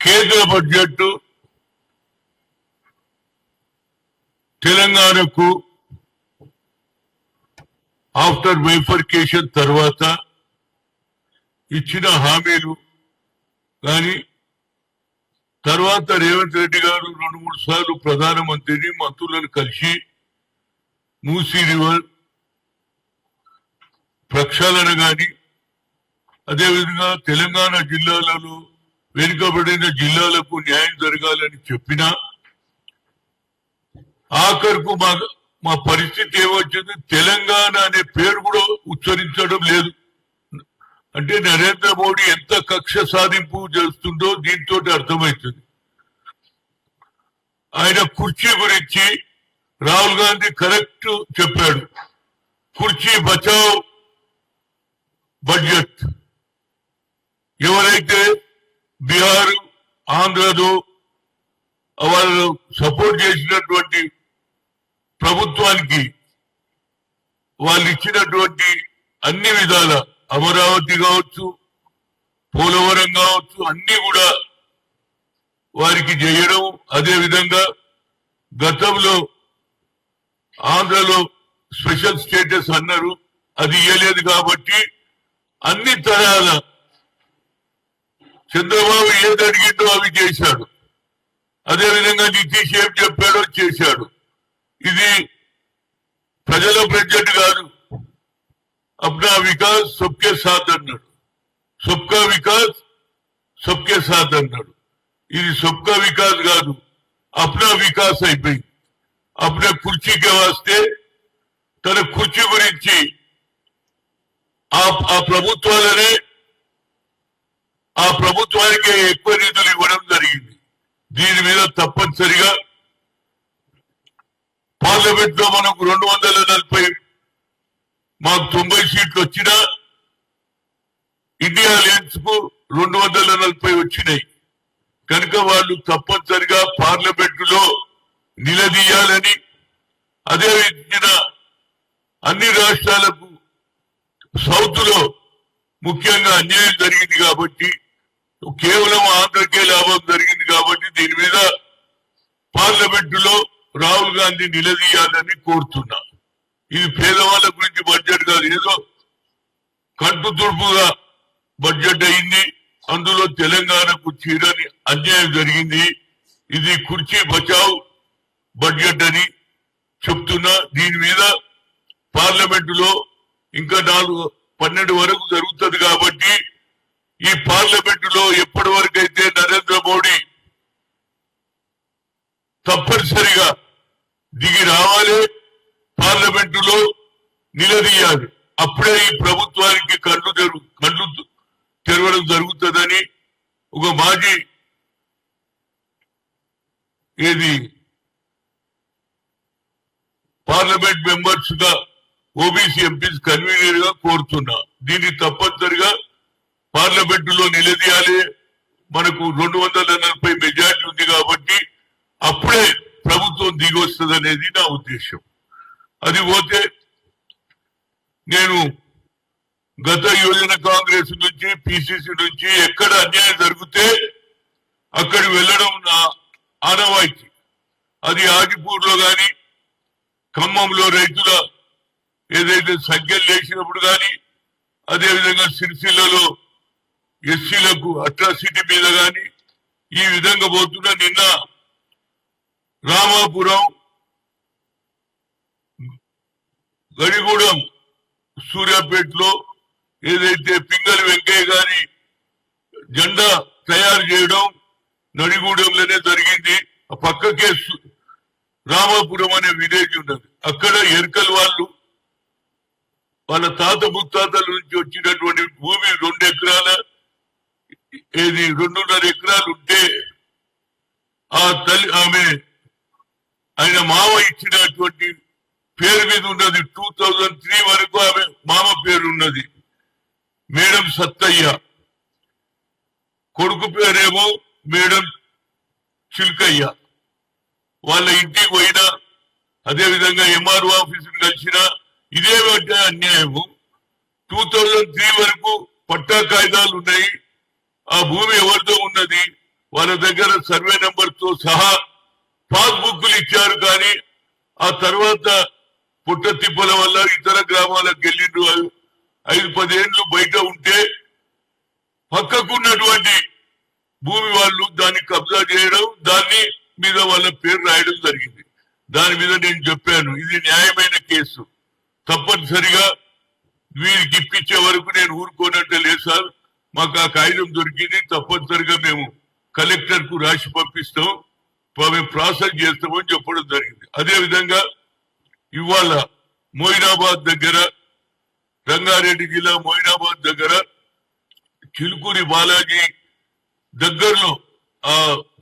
కేంద్ర బడ్జెట్ తెలంగాణకు after bifurcation తర్వాత ఇచ్చిన హామీలు కానీ తర్వాత రేవంత్ రెడ్డి గారు రెండు మూడు సార్లు ప్రధానమంత్రిని మంత్రులను కలిసి మూసీ రివర్ ప్రక్షాళన కానీ అదేవిధంగా తెలంగాణ జిల్లాలలో వెనుకబడిన జిల్లాలకు న్యాయం జరగాలని చెప్పినా ఆఖరుకు మా మా పరిస్థితి ఏమొచ్చింది? తెలంగాణ అనే పేరు కూడా ఉచ్చరించడం లేదు. అంటే నరేంద్ర మోడీ ఎంత కక్ష సాధింపు చేస్తుందో దీంతో అర్థమవుతుంది. ఆయన కుర్చీ గురించి రాహుల్ గాంధీ కరెక్ట్ చెప్పాడు. కుర్చీ బచావ్ బడ్జెట్ ఎవరైతే బీహార్ ఆంధ్రలో వాళ్ళు సపోర్ట్ చేసినటువంటి ప్రభుత్వానికి వాళ్ళు ఇచ్చినటువంటి అన్ని విధాల అమరావతి కావచ్చు పోలవరం కావచ్చు అన్ని కూడా వారికి చేయడం అదే విధంగా గతంలో ఆంధ్రలో స్పెషల్ స్టేటస్ అన్నారు. అది ఇయ్యలేదు కాబట్టి అన్ని తరాల చంద్రబాబు ఏది అడిగిందో అవి చేశాడు. అదే విధంగా నితీష్ ఏం చెప్పాడో చేశాడు. ఇది ప్రజల బడ్జెట్ కాదు. అప్నా వికాస్ సబ్కే సాత్ అన్నాడు. సబ్కా వికాస్ సబ్కే సాత్ అన్నాడు. ఇది సబ్కా వికాస్ కాదు అప్నా వికాస్ అయిపోయింది. అప్నా కుర్చీకి వస్తే తన కుర్చీ గురించి ఆ ఆ ప్రభుత్వాలనే ఆ ప్రభుత్వానికి ఎక్కువ నిధులు ఇవ్వడం జరిగింది. దీని మీద తప్పనిసరిగా పార్లమెంట్లో మనకు రెండు వందల నలభై మాకు తొంభై సీట్లు వచ్చినా ఇండియా అలయన్స్కు రెండు వందల నలభై వచ్చినాయి. కనుక వాళ్ళు తప్పనిసరిగా పార్లమెంట్లో నిలదీయాలని అదే విధంగా అన్ని రాష్ట్రాలకు సౌత్లో ముఖ్యంగా అన్యాయం జరిగింది కాబట్టి కేవలం ఆంధ్రకే లాభం జరిగింది కాబట్టి దీని మీద పార్లమెంటు లో రాహుల్ గాంధీ నిలదీయాలని కోరుతున్నా. ఇది పేదవాళ్ళ గురించి బడ్జెట్ కాదు. ఏదో కంటు తుడుపుగా బడ్జెట్ అయింది. అందులో తెలంగాణకు చీరని అన్యాయం జరిగింది. ఇది కుర్చీ బచావ్ బడ్జెట్ అని చెప్తున్నా. దీని మీద పార్లమెంట్లో ఇంకా నాలుగు పన్నెండు వరకు జరుగుతుంది కాబట్టి ఈ పార్లమెంట్లో ఎప్పటి వరకైతే నరేంద్ర మోడీ తప్పనిసరిగా దిగి రావాలి పార్లమెంట్లో నిలదీయాలి. అప్పుడే ఈ ప్రభుత్వానికి కళ్ళు తెరు కళ్ళు తెరవడం జరుగుతుందని ఒక మాజీ ఏది? పార్లమెంట్ మెంబర్స్గా ఓబీసీ ఎంపీస్ కన్వీనర్గా కోరుతున్నా. దీన్ని తప్పనిసరిగా పార్లమెంట్లో నిలదీయాలి. మనకు రెండు వందల నలభై మెజార్టీ ఉంది కాబట్టి అప్పుడే ప్రభుత్వం దిగొస్తుంది అనేది నా ఉద్దేశం. అది పోతే నేను గత యోజన కాంగ్రెస్ నుంచి పిసిసి నుంచి ఎక్కడ అన్యాయం జరిగితే అక్కడికి వెళ్ళడం నా ఆనవాయితీ. అది ఆదిపూర్లో గాని ఖమ్మంలో రైతుల ఏదైతే సంఖ్యలు లేచినప్పుడు కానీ అదేవిధంగా సిరిసిల్లలో ఎస్సీలకు అట్రాసిటీ మీద గాని ఈ విధంగా పోతున్న నిన్న రామాపురం గడిగూడెం సూర్యాపేటలో ఏదైతే పింగళి వెంకయ్య గారి జెండా తయారు చేయడం నడిగూడెంలోనే జరిగింది. ఆ పక్కకే రామాపురం అనే విలేజ్ ఉన్నది. అక్కడ ఎరుకల వాళ్ళు వాళ్ళ తాత ముత్తాతల నుంచి వచ్చినటువంటి భూమి రెండు ఎకరాల ఏది రెండున్నర ఎకరాలు ఉంటే ఆ తల్లి ఆమె ఆయన మామ ఇచ్చినటువంటి పేరు మీద ఉన్నది టూ థౌజండ్ త్రీ వరకు ఆమె మామ పేరు ఉన్నది. మేడం సత్తయ్య. కొడుకు పేరేమో మేడం చిల్కయ్య. వాళ్ళ ఇంటికి పోయినా అదే విధంగా ఎంఆర్ఓ ఆఫీస్ కలిసిన ఇదే అన్యాయము. టూ థౌజండ్ త్రీ వరకు పట్టా కాయిదాలు ఉన్నాయి. ఆ భూమి ఎవరితో ఉన్నది వాళ్ళ దగ్గర సర్వే నెంబర్తో సహా పాస్బుక్లు ఇచ్చారు కానీ ఆ తర్వాత పుట్ట తిప్పల వల్ల ఇతర గ్రామాలకు వెళ్ళిండ్రు. ఐదు పదేళ్ళు బయట ఉంటే పక్కకున్నటువంటి భూమి వాళ్ళు దాన్ని కబ్జా చేయడం దాన్ని మీద వాళ్ళ పేరు రాయడం జరిగింది. దాని మీద నేను చెప్పాను ఇది న్యాయమైన కేసు తప్పనిసరిగా వీరికి ఇప్పించే వరకు నేను ఊరుకోనట్టే లేదు సార్ మాకు ఆ కాగితం దొరికింది తప్పనిసరిగా మేము కలెక్టర్కు రాసి పంపిస్తాం మేము ప్రాసెస్ చేస్తామని చెప్పడం జరిగింది. అదే విధంగా ఇవాళ మోయినాబాద్ దగ్గర రంగారెడ్డి జిల్లా మోయినాబాద్ దగ్గర చిలుకూరి బాలాజీ దగ్గరలో ఆ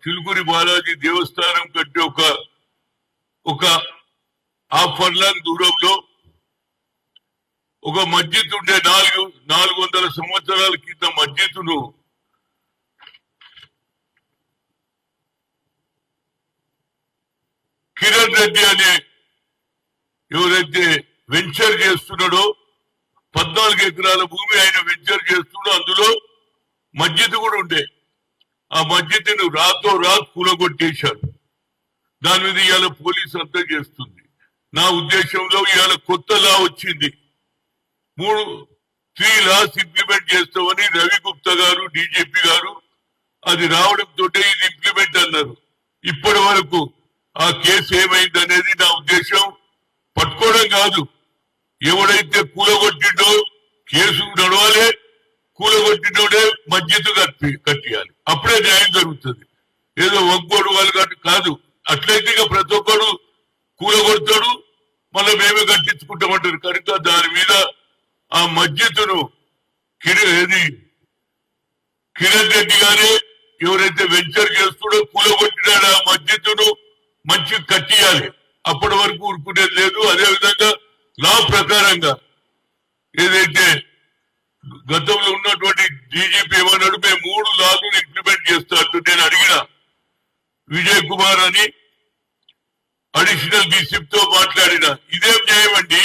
చిలుకూరి బాలాజీ దేవస్థానం కంటే ఒక ఒక ఆ ఫర్లాంగ్ దూరంలో ఒక మస్జిద్ ఉండే నాలుగు నాలుగు వందల సంవత్సరాల క్రితం మస్జిద్ను. కిరణ్ రెడ్డి అనే ఎవరైతే వెంచర్ చేస్తున్నాడో పద్నాలుగు ఎకరాల భూమి ఆయన వెంచర్ చేస్తున్నాడు అందులో మస్జిద్ కూడా ఉండే. ఆ మస్జిద్ను రాతో రాత్ కూలగొట్టేశారు. దాని మీద ఇవాళ పోలీసు అంతా చేస్తుంది. నా ఉద్దేశంలో ఇవాళ కొత్త లా వచ్చింది. మూడు త్రీ లాస్ ఇంప్లిమెంట్ చేస్తామని రవి గుప్తా గారు డీజీపీ గారు అది రావడంతో ఇది ఇంప్లిమెంట్ అన్నారు. ఇప్పటి వరకు ఆ కేసు ఏమైంది అనేది నా ఉద్దేశం పట్టుకోవడం కాదు. ఎవడైతే కూలగొట్టిండో కేసు నడవాలి కూలగొట్టినోడే మధ్యత కట్టి కట్టియాలి. అప్పుడే న్యాయం జరుగుతుంది. ఏదో ఒక్కోడు వాళ్ళు కాదు. అట్లయితే ఇక ప్రతి ఒక్కడు కూలగొడతాడు మళ్ళీ మేమే కట్టించుకుంటామంటారు. కనుక దాని మీద ఆ మధ్యతను కిరి ఏది? కిరణ్ రెడ్డి గారే ఎవరైతే వెంచర్ చేస్తుడో కూలగొట్టినాడు ఆ మధ్యతను మంచి కట్టియాలి అప్పటి వరకు ఊరుకునేది లేదు. అదే విధంగా లా ప్రకారంగా ఏదైతే గతంలో ఉన్నటువంటి డీజీపీ ఏమన్నాడు మేము మూడు లాలు ఇంప్లిమెంట్ చేస్తాడు నేను అడిగిన విజయ్ కుమార్ అని అడిషనల్ డీసీప్తో మాట్లాడిన. ఇదేం న్యాయం అండి?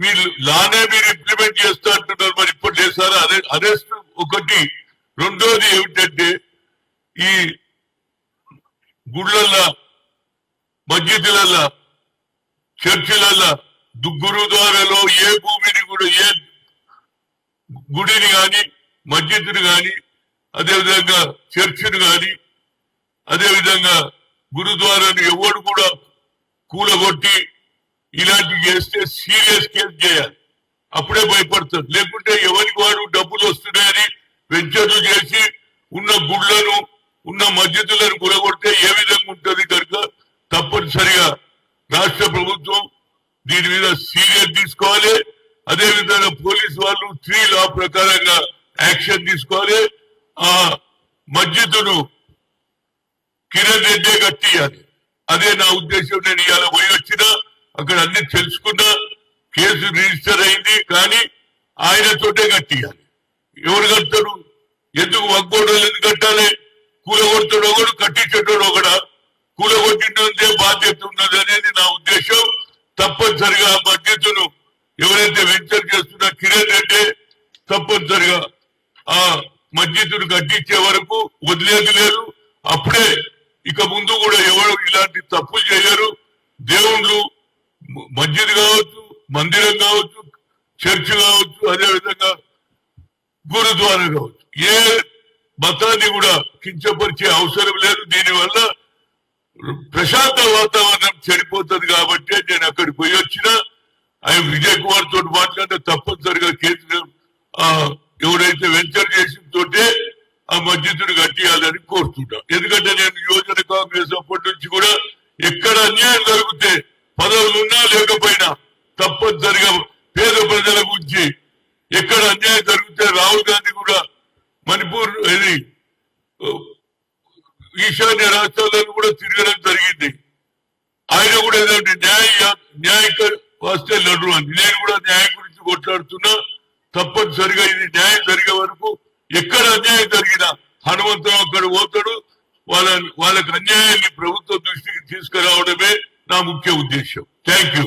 మీరు లానే మీరు ఇంప్లిమెంట్ చేస్తా అంటున్నారు మరి ఇప్పుడు లేదు సార్ అదే అరెస్ట్ ఒకటి. రెండోది ఏమిటంటే ఈ గుళ్ళల్లో మస్జిద్లలో చర్చిలలో గురుద్వారాలో ఏ భూమిని కూడా ఏ గుడిని కానీ మస్జిద్ని కానీ అదేవిధంగా చర్చిని కానీ అదేవిధంగా గురుద్వారాను ఎవడు కూడా కూలగొట్టి ఇలాంటివి చేస్తే సీరియస్ కేసు చేయాలి. అప్పుడే భయపడతారు లేకుంటే ఎవరికి వాడు డబ్బులు వస్తున్నాయని వెంచర్లు చేసి ఉన్న గుళ్ళను ఉన్న మస్జిదులను కూలగొడితే ఏ విధంగా ఉంటుంది కనుక తప్పనిసరిగా రాష్ట్ర ప్రభుత్వం దీని మీద సీరియస్ తీసుకోవాలి. అదే విధంగా పోలీస్ వాళ్ళు త్రీ లా ప్రకారంగా యాక్షన్ తీసుకోవాలి. ఆ మస్జిద్ను కిరణ్ రెడ్డే కట్టియాలి. అదే నా ఉద్దేశం. నేను ఇవాళ పోయి వచ్చినా అక్కడ అన్ని తెలుసుకున్నా కేసు రిజిస్టర్ అయింది కానీ ఆయన చోటే కట్టియాలి. ఎవరు కడతారు? ఎందుకు వగ్గోడు ఎందుకు కట్టాలి? కూలగొడతాడు ఒకడు కట్టించేటోడు ఒకడా? కూలగొట్టిందే బాధ్యత ఉన్నది అనేది నా ఉద్దేశం. తప్పనిసరిగా ఆ బాధ్యతను ఎవరైతే వెంచర్ చేస్తున్నా కిరణ్ రెడ్డి తప్పనిసరిగా ఆ మస్జిద్ను కట్టించే వరకు వదిలేదు లేదు. అప్పుడే ఇక ముందు కూడా ఎవరు ఇలాంటి తప్పులు చేయరు. దేవుళ్ళు మస్జిద్ కావచ్చు మందిరం కావచ్చు చర్చ్ కావచ్చు అదే విధంగా గురుద్వారా కావచ్చు. ఏ మతాన్ని కూడా కించపరిచే అవసరం లేదు. దీనివల్ల ప్రశాంత వాతావరణం చెడిపోతుంది కాబట్టి నేను అక్కడికి పోయి వచ్చిన ఆయన విజయ్ కుమార్ తోటి మాట్లాడితే తప్పనిసరిగా కేంద్రం ఆ, ఎవరైతే వెంచర్ చేసిన తోటే ఆ మస్జిద్ను కట్టియాలని కోరుతుంటా. ఎందుకంటే నేను యువజన కాంగ్రెస్ అప్పటి నుంచి కూడా ఎక్కడ అన్యాయం జరిగితే పదవులు ఉన్నా లేకపోయినా తప్పనిసరిగా పేద ప్రజల గురించి ఎక్కడ అన్యాయం జరిగితే రాహుల్ గాంధీ కూడా మణిపూర్ ఇది ఈశాన్య రాష్ట్రాలను కూడా తిరగడం జరిగింది. ఆయన కూడా ఏదంటే న్యాయ న్యాయ వస్తే లడ్డు అని. నేను కూడా న్యాయం గురించి కొట్లాడుతున్నా. తప్పనిసరిగా ఇది న్యాయం జరిగే వరకు ఎక్కడ అన్యాయం జరిగినా హనుమంతరావు అక్కడ పోతాడు. వాళ్ళ వాళ్ళకి అన్యాయాన్ని ప్రభుత్వం దృష్టికి తీసుకురావడమే నా ముఖ్య ఉద్దేశం థ్యాంక్ యూ